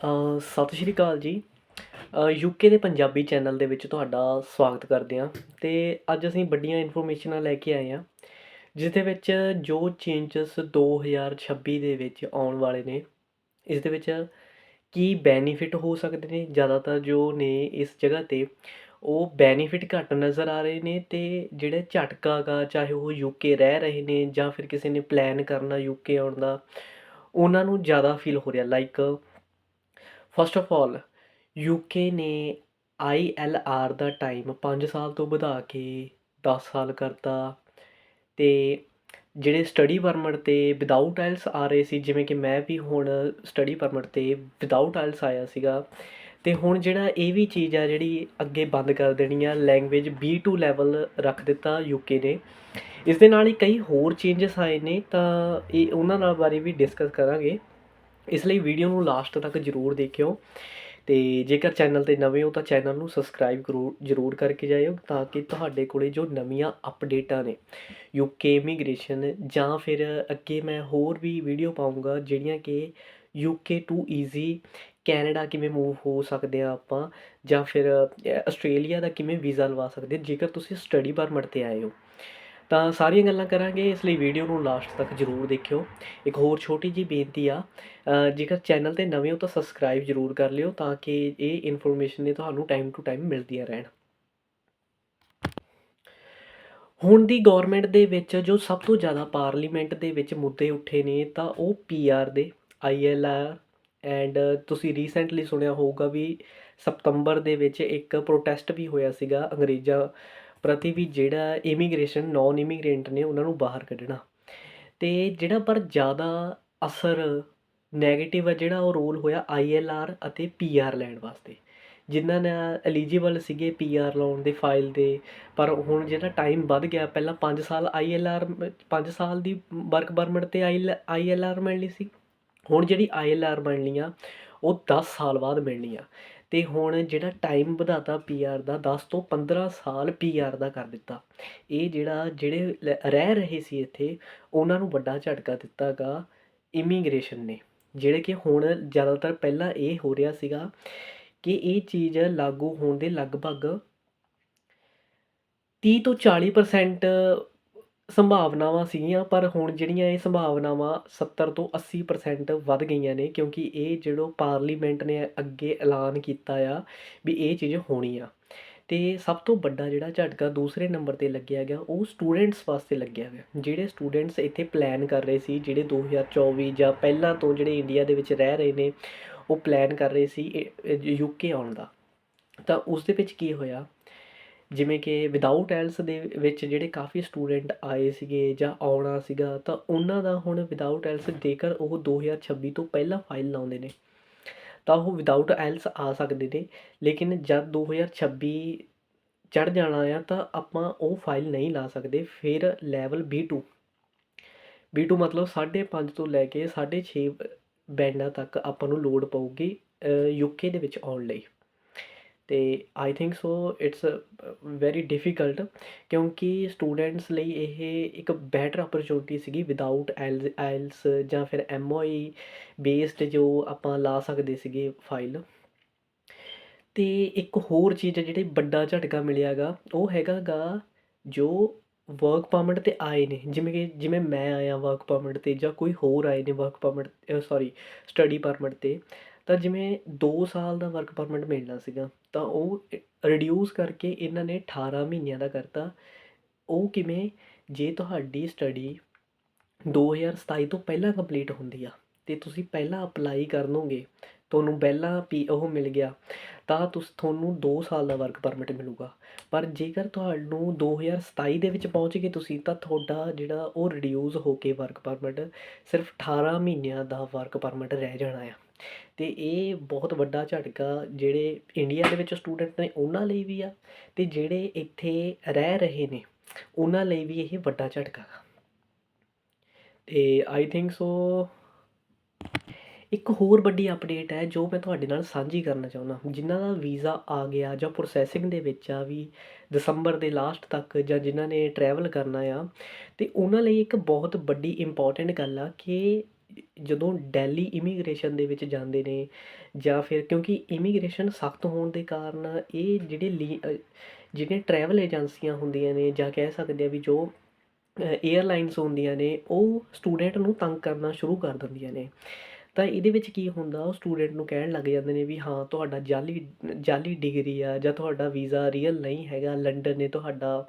ਸਤਿ ਸ਼੍ਰੀ ਅਕਾਲ ਜੀ। ਯੂਕੇ ਦੇ ਪੰਜਾਬੀ ਚੈਨਲ ਦੇ ਵਿੱਚ ਤੁਹਾਡਾ ਸਵਾਗਤ ਕਰਦੇ ਹਾਂ ਤੇ ਅੱਜ ਅਸੀਂ ਵੱਡੀਆਂ ਇਨਫੋਰਮੇਸ਼ਨਾਂ ਲੈ ਕੇ ਆਏ ਹਾਂ ਜਿਸ ਦੇ ਵਿੱਚ ਜੋ ਚੇਂਜਸ 2026 ਦੇ ਵਿੱਚ ਆਉਣ ਵਾਲੇ ਨੇ, ਇਸ ਦੇ ਵਿੱਚ ਕੀ ਬੈਨੀਫਿਟ ਹੋ ਸਕਦੇ ਨੇ, ਜ਼ਿਆਦਾਤਰ ਜੋ ਨੇ ਇਸ ਜਗ੍ਹਾ ਤੇ, ਉਹ ਬੈਨੀਫਿਟ ਘੱਟ ਨਜ਼ਰ ਆ ਰਹੇ ਨੇ ਤੇ ਜਿਹੜੇ ਝਟਕਾ ਗਾ, ਚਾਹੇ ਉਹ ਯੂਕੇ ਰਹਿ ਰਹੇ ਨੇ ਜਾਂ ਫਿਰ ਕਿਸੇ ਨੇ ਪਲਾਨ ਕਰਨਾ ਯੂਕੇ ਆਉਣ ਦਾ, ਉਹਨਾਂ ਨੂੰ ਜ਼ਿਆਦਾ ਫੀਲ ਹੋ ਰਿਹਾ like first of all UK ਨੇ ਆਈ ਐੱਲ ਆਰ ਦਾ ਟਾਈਮ 5 ਸਾਲ ਤੋਂ ਵਧਾ ਕੇ 10 ਸਾਲ ਕਰਤਾ ਅਤੇ ਜਿਹੜੇ ਸਟੱਡੀ ਪਰਮਿਟ ਤੇ ਵਿਦਆਊਟ ਆਇਲਸ ਆ ਰਹੇ ਸੀ, ਜਿਵੇਂ ਕਿ ਮੈਂ ਵੀ ਹੁਣ ਸਟੱਡੀ ਪਰਮਿਟ ਤੇ ਵਿਦਆਊਟ ਆਇਲਸ ਆਇਆ ਸੀਗਾ, ਤੇ ਹੁਣ ਜਿਹੜਾ ਇਹ ਵੀ ਚੀਜ਼ ਆ ਜਿਹੜੀ ਅੱਗੇ ਬੰਦ ਕਰ ਦੇਣੀ ਆ ਲੈਂਗੁਏਜ B2 ਲੈਵਲ ਰੱਖ ਦਿੱਤਾ ਯੂਕੇ ਨੇ। ਇਸ ਦੇ ਨਾਲ ਹੀ ਕਈ ਹੋਰ ਚੇਂਜਸ ਆਏ ਨੇ, ਤਾਂ ਇਹ ਉਹਨਾਂ ਨਾਲ ਬਾਰੇ ਵੀ ਡਿਸਕਸ ਕਰਾਂਗੇ। ਇਸ ਲਈ ਵੀਡੀਓ ਨੂੰ ਲਾਸਟ ਤੱਕ ਜਰੂਰ ਦੇਖਿਓ ਤੇ ਜੇਕਰ ਚੈਨਲ ਤੇ ਨਵੇਂ ਹੋ ਤਾਂ ਚੈਨਲ ਨੂੰ ਸਬਸਕ੍ਰਾਈਬ ਕਰੋ, ਜਰੂਰ ਕਰਕੇ ਜਾਇਓ ਤਾਂ ਕਿ ਤੁਹਾਡੇ ਕੋਲੇ ਜੋ ਨਵੀਆਂ ਅਪਡੇਟਾਂ ਨੇ ਯੂਕੇ ਇਮੀਗ੍ਰੇਸ਼ਨ ਜਾਂ ਫਿਰ ਅੱਗੇ ਮੈਂ ਹੋਰ ਵੀ ਵੀਡੀਓ ਪਾਉਂਗਾ ਜਿਹੜੀਆਂ ਕਿ ਯੂਕੇ ਟੂ ਈਜ਼ੀ ਕੈਨੇਡਾ ਕਿਵੇਂ ਮੂਵ ਹੋ ਸਕਦੇ ਆ ਆਪਾਂ ਜਾਂ ਫਿਰ ਆਸਟ੍ਰੇਲੀਆ ਦਾ ਕਿਵੇਂ ਵੀਜ਼ਾ ਲਵਾ ਸਕਦੇ ਜੇਕਰ ਤੁਸੀਂ ਸਟੱਡੀ ਪਰਮਿਟ ਤੇ ਆਏ ਹੋ। ਤਾਂ ਸਾਰੀਆਂ ਗੱਲਾਂ ਕਰਾਂਗੇ, ਇਸ ਲਈ ਵੀਡੀਓ ਨੂੰ ਲਾਸਟ ਤੱਕ ਜਰੂਰ ਦੇਖਿਓ। ਇੱਕ ਹੋਰ ਛੋਟੀ ਜੀ ਬੇਨਤੀ ਆ ਜੇਕਰ ਚੈਨਲ ਤੇ ਨਵੇਂ ਹੋ ਤਾਂ ਸਬਸਕ੍ਰਾਈਬ ਜਰੂਰ ਕਰ ਲਿਓ ਤਾਂ ਕਿ ਇਹ ਇਨਫੋਰਮੇਸ਼ਨ ਨੇ ਤੁਹਾਨੂੰ ਟਾਈਮ ਟੂ ਟਾਈਮ ਮਿਲਦੀਆਂ ਰਹਿਣ। ਹੁਣ ਦੀ ਗਵਰਨਮੈਂਟ ਦੇ ਵਿੱਚ ਜੋ ਸਭ ਤੋਂ ਜ਼ਿਆਦਾ ਪਾਰਲੀਮੈਂਟ ਦੇ ਵਿੱਚ ਮੁੱਦੇ ਉੱਠੇ ਨੇ ਤਾਂ ਉਹ ਪੀਆਰ ਦੇ ਆਈਐਲਆਰ ਐਂਡ ਤੁਸੀਂ ਰੀਸੈਂਟਲੀ ਸੁਣਿਆ ਹੋਊਗਾ ਵੀ ਸਤੰਬਰ ਦੇ ਵਿੱਚ ਇੱਕ ਪ੍ਰੋਟੈਸਟ ਵੀ ਹੋਇਆ ਸੀਗਾ ਅੰਗਰੇਜ਼ਾਂ ਪ੍ਰਤੀ ਵੀ ਜਿਹੜਾ ਇਮੀਗ੍ਰੇਸ਼ਨ ਨੋਨ ਇਮੀਗ੍ਰੈਂਟ ਨੇ ਉਹਨਾਂ ਨੂੰ ਬਾਹਰ ਕੱਢਣਾ। ਅਤੇ ਜਿਹੜਾ ਪਰ ਜ਼ਿਆਦਾ ਅਸਰ ਨੈਗੇਟਿਵ ਆ ਜਿਹੜਾ ਉਹ ਰੋਲ ਹੋਇਆ ਆਈ ਐੱਲ ਆਰ ਅਤੇ ਪੀ ਆਰ ਲੈਣ ਵਾਸਤੇ। ਜਿਨ੍ਹਾਂ ਨੇ ਐਲੀਜੀਬਲ ਸੀਗੇ ਪੀ ਆਰ ਲਾਉਣ ਦੇ ਫਾਈਲ ਦੇ ਪਰ ਹੁਣ ਜਿਹੜਾ ਟਾਈਮ ਵੱਧ ਗਿਆ, ਪਹਿਲਾਂ 5 ਸਾਲ ਆਈ ਐੱਲ ਆਰ 5 ਸਾਲ ਦੀ ਵਰਕ ਪਰਮਿਟ ਤੇ ਆਈ ਐੱਲ ਆਈਐਲਆਰ ਮਿਲਣੀ ਸੀ। ਹੁਣ ਜਿਹੜੀ ਆਈ ਐੱਲ ਆਰ ਮਿਲਣੀ ਆ ਉਹ 10 ਸਾਲ ਬਾਅਦ ਮਿਲਣੀ ਆ। ਅਤੇ ਹੁਣ ਜਿਹੜਾ ਟਾਈਮ ਵਧਾਤਾ ਪੀ ਆਰ ਦਾ, ਦਸ ਤੋਂ 15 ਸਾਲ ਪੀ ਆਰ ਦਾ ਕਰ ਦਿੱਤਾ। ਇਹ ਜਿਹੜਾ, ਜਿਹੜੇ ਲ- ਰਹਿ ਰਹੇ ਸੀ ਇੱਥੇ, ਉਹਨਾਂ ਨੂੰ ਵੱਡਾ ਝਟਕਾ ਦਿੱਤਾ ਗਾ ਇਮੀਗ੍ਰੇਸ਼ਨ ਨੇ। ਜਿਹੜੇ ਕਿ ਹੁਣ ਜ਼ਿਆਦਾਤਰ ਪਹਿਲਾਂ ਇਹ ਹੋ ਰਿਹਾ ਸੀਗਾ ਕਿ ਇਹ ਚੀਜ਼ ਲਾਗੂ ਹੋਣ ਦੇ ਲਗਭਗ 30 ਤੋਂ 40% ਸੰਭਾਵਨਾਵਾਂ ਸੀਗੀਆਂ, ਪਰ ਹੁਣ ਜਿਹੜੀਆਂ ਇਹ ਸੰਭਾਵਨਾਵਾਂ 70 ਤੋਂ 80% ਵੱਧ ਗਈਆਂ ਨੇ, ਕਿਉਂਕਿ ਇਹ ਜਿਹੜੋ ਪਾਰਲੀਮੈਂਟ ਨੇ ਅੱਗੇ ਐਲਾਨ ਕੀਤਾ ਆ ਵੀ ਇਹ ਚੀਜ਼ ਹੋਣੀ ਆ। ਤੇ ਸਭ ਤੋਂ ਵੱਡਾ ਜਿਹੜਾ ਝਟਕਾ ਦੂਸਰੇ ਨੰਬਰ ਤੇ ਲੱਗਿਆ ਗਿਆ, ਉਹ ਸਟੂਡੈਂਟਸ ਵਾਸਤੇ ਲੱਗਿਆ ਗਿਆ। ਜਿਹੜੇ ਸਟੂਡੈਂਟਸ ਇੱਥੇ ਪਲਾਨ ਕਰ ਰਹੇ ਸੀ, ਜਿਹੜੇ 2024 ਜਾਂ ਪਹਿਲਾਂ ਤੋਂ ਜਿਹੜੇ ਇੰਡੀਆ ਦੇ ਵਿੱਚ ਰਹਿ ਰਹੇ ਨੇ, ਉਹ ਪਲਾਨ ਕਰ ਰਹੇ ਸੀ ਯੂਕੇ ਆਉਣ ਦਾ। ਤਾਂ ਉਸ ਦੇ ਵਿੱਚ ਕੀ ਹੋਇਆ? ਜਿਵੇਂ ਕਿ ਵਿਦਆਊਟ ਐਲਸ ਦੇ ਵਿੱਚ ਜਿਹੜੇ ਕਾਫੀ ਸਟੂਡੈਂਟ ਆਏ ਸੀਗੇ ਜਾਂ ਆਉਣਾ ਸੀਗਾ, ਤਾਂ ਉਹਨਾਂ ਦਾ ਹੁਣ ਵਿਦਆਊਟ ਐਲਸ ਜੇਕਰ ਉਹ 2026 ਤੋਂ ਪਹਿਲਾਂ ਫਾਈਲ ਲਾਉਂਦੇ ਨੇ। ਤਾਂ ਉਹ ਵਿਦਆਊਟ ਐਲਸ ਆ ਸਕਦੇ ਨੇ, ਲੇਕਿਨ ਜਦ 2026 ਚੜ ਜਾਣਾ ਆ, ਤਾਂ ਆਪਾਂ ਉਹ ਫਾਈਲ ਨਹੀਂ ਲਾ ਸਕਦੇ, ਫਿਰ ਲੈਵਲ B2 B2 ਮਤਲਬ 5.5 ਤੋਂ ਲੈ ਕੇ 6.5 ਬੈਂਡਾਂ ਤੱਕ ਆਪਾਂ ਨੂੰ ਲੋਡ ਪਊਗੀ ਯੂਕੇ ਦੇ ਵਿੱਚ ਆਉਣ ਲਈ। ਅਤੇ I think so it's very difficult ਕਿਉਂਕਿ ਸਟੂਡੈਂਟਸ ਲਈ ਇਹ ਇੱਕ ਬੈਟਰ ਓਪਰਚੁਨਿਟੀ ਸੀਗੀ ਵਿਦਆਊਟ ਆਇਲਸ ਜਾਂ ਫਿਰ ਐਮ ਐਮਓਈ ਬੇਸਡ ਜੋ ਆਪਾਂ ਲਾ ਸਕਦੇ ਸੀਗੇ ਫਾਈਲ ਅਤੇ ਇੱਕ ਹੋਰ ਚੀਜ਼ ਹੈ ਜਿਹੜੀ ਵੱਡਾ ਝਟਕਾ ਮਿਲਿਆ ਗਾ ਉਹ ਹੈਗਾ ਗਾ ਜੋ ਵਰਕ ਪਰਮਿਟ ਤੇ ਆਏ ਨੇ। ਜਿਵੇਂ ਕਿ ਜਿਵੇਂ ਮੈਂ ਆਇਆ ਵਰਕ ਪਰਮਿਟ ਤੇ ਜਾਂ ਕੋਈ ਹੋਰ ਆਏ ਨੇ work permit sorry study permit ਤੇ। ਤਾਂ ਜਿਵੇਂ ਦੋ ਸਾਲ ਦਾ ਵਰਕ ਪਰਮਿਟ ਮਿਲਣਾ ਸੀਗਾ, ਤਾਂ ਉਹ ਰਿਡਿਊਸ ਕਰਕੇ ਇਹਨਾਂ ਨੇ 18 ਮਹੀਨਿਆਂ ਦਾ ਕਰਤਾ। ਉਹ ਕਿਵੇਂ? ਜੇ ਤੁਹਾਡੀ ਸਟੱਡੀ 2027 ਤੋਂ ਪਹਿਲਾਂ ਕੰਪਲੀਟ ਹੁੰਦੀ ਆ, ਤੇ ਤੁਸੀਂ ਪਹਿਲਾਂ ਅਪਲਾਈ ਕਰ ਲਓਗੇ, ਤੁਹਾਨੂੰ ਪਹਿਲਾਂ ਪੀ ਉਹ ਮਿਲ ਗਿਆ, ਤਾਂ ਤੁਸੀਂ, ਤੁਹਾਨੂੰ 2 ਸਾਲ ਦਾ ਵਰਕ ਪਰਮਿਟ ਮਿਲੂਗਾ। ਪਰ ਜੇਕਰ ਤੁਹਾਨੂੰ 2027 ਦੇ ਵਿੱਚ ਪਹੁੰਚ ਗਏ ਤੁਸੀਂ, ਤਾਂ ਤੁਹਾਡਾ ਜਿਹੜਾ ਉਹ ਰਿਡਿਊਸ ਹੋ ਕੇ ਵਰਕ ਪਰਮਿਟ ਸਿਰਫ 18 ਮਹੀਨਿਆਂ ਦਾ ਵਰਕ ਪਰਮਿਟ ਰਹਿ ਜਾਣਾ ਆ। ਅਤੇ ਇਹ ਬਹੁਤ ਵੱਡਾ ਝਟਕਾ ਜਿਹੜੇ ਇੰਡੀਆ ਦੇ ਵਿੱਚ ਸਟੂਡੈਂਟ ਨੇ ਉਹਨਾਂ ਲਈ ਵੀ ਆ ਅਤੇ ਜਿਹੜੇ ਇੱਥੇ ਰਹਿ ਰਹੇ ਨੇ, ਉਹਨਾਂ ਲਈ ਵੀ ਇਹ ਵੱਡਾ ਝਟਕਾ। ਗਾ ਤੇ ਆਈ ਥਿੰਕ ਸੋ ਇੱਕ ਹੋਰ ਵੱਡੀ ਅਪਡੇਟ ਹੈ ਜੋ ਮੈਂ ਤੁਹਾਡੇ ਨਾਲ ਸਾਂਝੀ ਕਰਨਾ ਚਾਹੁੰਦਾ ਜਿਨ੍ਹਾਂ ਦਾ ਵੀਜ਼ਾ ਆ ਗਿਆ ਜਾਂ ਪ੍ਰੋਸੈਸਿੰਗ ਦੇ ਵਿੱਚ ਆ ਵੀ ਦਸੰਬਰ ਦੇ ਲਾਸਟ ਤੱਕ ਜਾਂ ਜਿਨ੍ਹਾਂ ਨੇ ਟਰੈਵਲ ਕਰਨਾ ਆ, ਤੇ ਉਹਨਾਂ ਲਈ ਇੱਕ ਬਹੁਤ ਵੱਡੀ ਇੰਪੋਰਟੈਂਟ ਗੱਲ ਆ ਕਿ ਜਦੋਂ ਡੈਲੀ ਇਮੀਗ੍ਰੇਸ਼ਨ ਦੇ ਵਿੱਚ ਜਾਂਦੇ ਨੇ ਜਾਂ ਫਿਰ ਕਿਉਂਕਿ ਇਮੀਗ੍ਰੇਸ਼ਨ ਸਖਤ ਹੋਣ ਦੇ ਕਾਰਨ ਇਹ ਜਿਹੜੇ ਲੀ ਜਿਹੜੀਆਂ ਟਰੈਵਲ ਏਜੰਸੀਆਂ ਹੁੰਦੀਆਂ ਨੇ ਜਾਂ ਕਹਿ ਸਕਦੇ ਹਾਂ ਵੀ ਜੋ ਏਅਰਲਾਈਨਸ ਹੁੰਦੀਆਂ ਨੇ, ਉਹ ਸਟੂਡੈਂਟ ਨੂੰ ਤੰਗ ਕਰਨਾ ਸ਼ੁਰੂ ਕਰ ਦਿੰਦੀਆਂ ਨੇ। ਤਾਂ ਇਹਦੇ ਵਿੱਚ ਕੀ ਹੁੰਦਾ, ਉਹ ਸਟੂਡੈਂਟ ਨੂੰ ਕਹਿਣ ਲੱਗ ਜਾਂਦੇ ਨੇ ਵੀ ਹਾਂ, ਤੁਹਾਡਾ ਜਾਲੀ ਜਾਲੀ ਡਿਗਰੀ ਆ ਜਾਂ ਤੁਹਾਡਾ ਵੀਜ਼ਾ ਰੀਅਲ ਨਹੀਂ ਹੈਗਾ, ਲੰਡਨ ਨੇ ਤੁਹਾਡਾ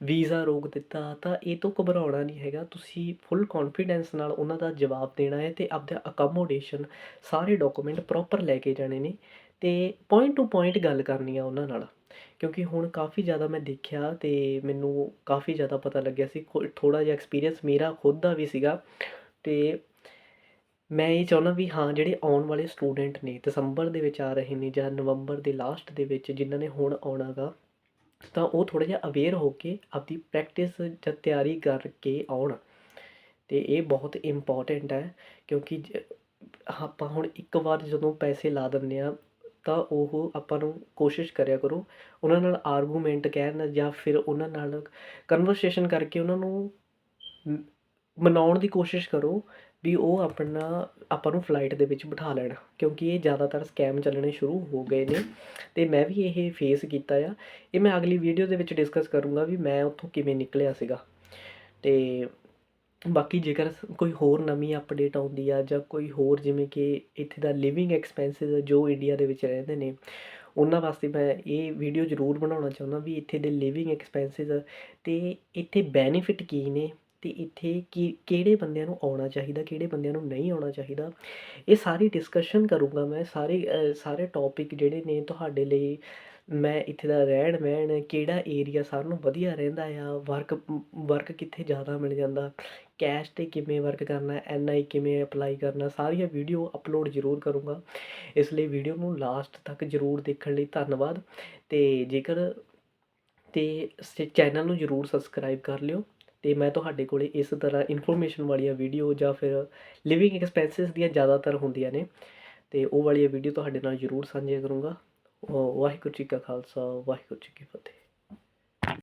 ਵੀਜ਼ਾ ਰੋਕ ਦਿੱਤਾ, ਤਾਂ ਇਹ ਤੋਂ ਘਬਰਾਉਣਾ ਨਹੀਂ ਹੈਗਾ। ਤੁਸੀਂ ਫੁੱਲ ਕੌਨਫੀਡੈਂਸ ਨਾਲ ਉਹਨਾਂ ਦਾ ਜਵਾਬ ਦੇਣਾ ਹੈ ਤੇ ਆਪਦਾ ਅਕਮੋਡੇਸ਼ਨ ਸਾਰੇ ਡਾਕੂਮੈਂਟ ਪ੍ਰੋਪਰ ਲੈ ਕੇ ਜਾਣੇ ਨੇ ਤੇ ਪੁਆਇੰਟ ਟੂ ਪੁਆਇੰਟ ਗੱਲ ਕਰਨੀ ਆ ਉਹਨਾਂ ਨਾਲ। ਕਿਉਂਕਿ ਹੁਣ ਕਾਫੀ ਜ਼ਿਆਦਾ ਮੈਂ ਦੇਖਿਆ ਤੇ ਮੈਨੂੰ ਕਾਫੀ ਜ਼ਿਆਦਾ ਪਤਾ ਲੱਗਿਆ ਸੀ ਥੋੜਾ ਜਿਹਾ ਐਕਸਪੀਰੀਅੰਸ ਮੇਰਾ ਖੁਦ ਦਾ ਵੀ ਸੀਗਾ ਤੇ ਮੈਂ ਇਹ ਚਾਹੁੰਦਾ ਵੀ ਹਾਂ, ਜਿਹੜੇ ਆਉਣ ਵਾਲੇ ਸਟੂਡੈਂਟ ਨੇ, ਦਸੰਬਰ ਦੇ ਵਿੱਚ ਆ ਰਹੇ ਨੇ ਜਾਂ ਨਵੰਬਰ ਦੇ ਲਾਸਟ ਦੇ ਵਿੱਚ ਜਿਨ੍ਹਾਂ ਨੇ ਹੁਣ ਆਉਣਾ ਗਾ ਤਾਂ ਉਹ ਥੋੜ੍ਹਾ ਜਿਹਾ ਅਵੇਅਰ ਹੋ ਕੇ ਆਪਦੀ ਪ੍ਰੈਕਟਿਸ ਜਾਂ ਤਿਆਰੀ ਕਰਕੇ ਆਉਣ। ਅਤੇ ਇਹ ਬਹੁਤ ਇੰਪੋਰਟੈਂਟ ਹੈ, ਕਿਉਂਕਿ ਜ- ਆਪਾਂ ਹੁਣ ਇੱਕ ਵਾਰ ਜਦੋਂ ਪੈਸੇ ਲਾ ਦਿੰਦੇ ਹਾਂ, ਤਾਂ ਉਹ ਆਪਾਂ ਨੂੰ ਕੋਸ਼ਿਸ਼ ਕਰਿਆ ਕਰੋ ਉਹਨਾਂ ਨਾਲ ਆਰਗੂਮੈਂਟ ਕਹਿਣ ਜਾਂ ਫਿਰ ਉਹਨਾਂ ਨਾਲ ਕਨਵਰਸੇਸ਼ਨ ਕਰਕੇ ਉਹਨਾਂ ਨੂੰ ਮਨਾਉਣ ਦੀ ਕੋਸ਼ਿਸ਼ ਕਰੋ ਵੀ ਉਹ ਆਪਣਾ, ਆਪਾਂ ਨੂੰ ਫਲਾਈਟ ਦੇ ਵਿੱਚ ਬਿਠਾ ਲੈਣ, ਕਿਉਂਕਿ ਇਹ ਜ਼ਿਆਦਾਤਰ ਸਕੈਮ ਚੱਲਣੇ ਸ਼ੁਰੂ ਹੋ ਗਏ ਨੇ। ਅਤੇ ਮੈਂ ਵੀ ਇਹ ਫੇਸ ਕੀਤਾ ਆ। ਇਹ ਮੈਂ ਅਗਲੀ ਵੀਡੀਓ ਦੇ ਵਿੱਚ ਡਿਸਕਸ ਕਰੂੰਗਾ ਵੀ ਮੈਂ ਉੱਥੋਂ ਕਿਵੇਂ ਨਿਕਲਿਆ ਸੀਗਾ। ਅਤੇ ਬਾਕੀ ਜੇਕਰ ਕੋਈ ਹੋਰ ਨਵੀਂ ਅਪਡੇਟ ਆਉਂਦੀ ਆ ਜਾਂ ਕੋਈ ਹੋਰ ਜਿਵੇਂ ਕਿ ਇੱਥੇ ਦਾ ਲਿਵਿੰਗ ਐਕਸਪੈਂਸਿਸ ਜੋ ਇੰਡੀਆ ਦੇ ਵਿੱਚ ਰਹਿੰਦੇ ਨੇ, ਉਹਨਾਂ ਵਾਸਤੇ ਮੈਂ ਇਹ ਵੀਡੀਓ ਜ਼ਰੂਰ ਬਣਾਉਣਾ ਚਾਹੁੰਦਾ ਵੀ ਇੱਥੇ ਦੇ ਲਿਵਿੰਗ ਐਕਸਪੈਂਸਿਸ ਤੇ ਇੱਥੇ ਬੈਨੀਫਿਟ ਕੀ ਨੇ ਅਤੇ ਇੱਥੇ ਕੀ, ਕਿਹੜੇ ਬੰਦਿਆਂ ਨੂੰ ਆਉਣਾ ਚਾਹੀਦਾ, ਕਿਹੜੇ ਬੰਦਿਆਂ ਨੂੰ ਨਹੀਂ ਆਉਣਾ ਚਾਹੀਦਾ, ਇਹ ਸਾਰੀ ਡਿਸਕਸ਼ਨ ਕਰੂੰਗਾ ਮੈਂ। ਸਾਰੇ ਸਾਰੇ ਟੌਪਿਕ ਜਿਹੜੇ ਨੇ ਤੁਹਾਡੇ ਲਈ ਮੈਂ ਇੱਥੇ ਦਾ ਰਹਿਣ ਬਹਿਣ ਕਿਹੜਾ ਏਰੀਆ ਸਾਰਿਆਂ ਨੂੰ ਵਧੀਆ ਰਹਿੰਦਾ ਆ ਵਰਕ ਵਰਕ ਕਿੱਥੇ ਜ਼ਿਆਦਾ ਮਿਲ ਜਾਂਦਾ ਕੈਸ਼ ਤੇ ਕਿਵੇਂ ਵਰਕ ਕਰਨਾ ਐਨ ਆਈ ਕਿਵੇਂ ਅਪਲਾਈ ਕਰਨਾ, ਸਾਰੀਆਂ ਵੀਡੀਓ ਅਪਲੋਡ ਜ਼ਰੂਰ ਕਰੂੰਗਾ। ਇਸ ਲਈ ਵੀਡੀਓ ਨੂੰ ਲਾਸਟ ਤੱਕ ਜ਼ਰੂਰ ਦੇਖਣ ਲਈ ਧੰਨਵਾਦ। ਤੇ ਜੇਕਰ, ਤੇ ਚੈਨਲ ਨੂੰ ਜ਼ਰੂਰ ਸਬਸਕ੍ਰਾਈਬ ਕਰ ਲਿਓ। ਅਤੇ ਮੈਂ ਤੁਹਾਡੇ ਕੋਲ ਇਸ ਤਰ੍ਹਾਂ ਇਨਫੋਰਮੇਸ਼ਨ ਵਾਲੀਆਂ ਵੀਡੀਓ ਜਾਂ ਫਿਰ ਲਿਵਿੰਗ ਐਕਸਪੈਂਸਿਸ ਦੀਆਂ ਜ਼ਿਆਦਾਤਰ ਹੁੰਦੀਆਂ ਨੇ। ਅਤੇ ਉਹ ਵਾਲੀਆਂ ਵੀਡੀਓ ਤੁਹਾਡੇ ਨਾਲ ਜ਼ਰੂਰ ਸਾਂਝੀਆਂ ਕਰੂੰਗਾ। ਵਾਹਿਗੁਰੂ ਜੀ ਕਾ ਖਾਲਸਾ, ਵਾਹਿਗੁਰੂ ਜੀ ਕੀ ਫਤਿਹ।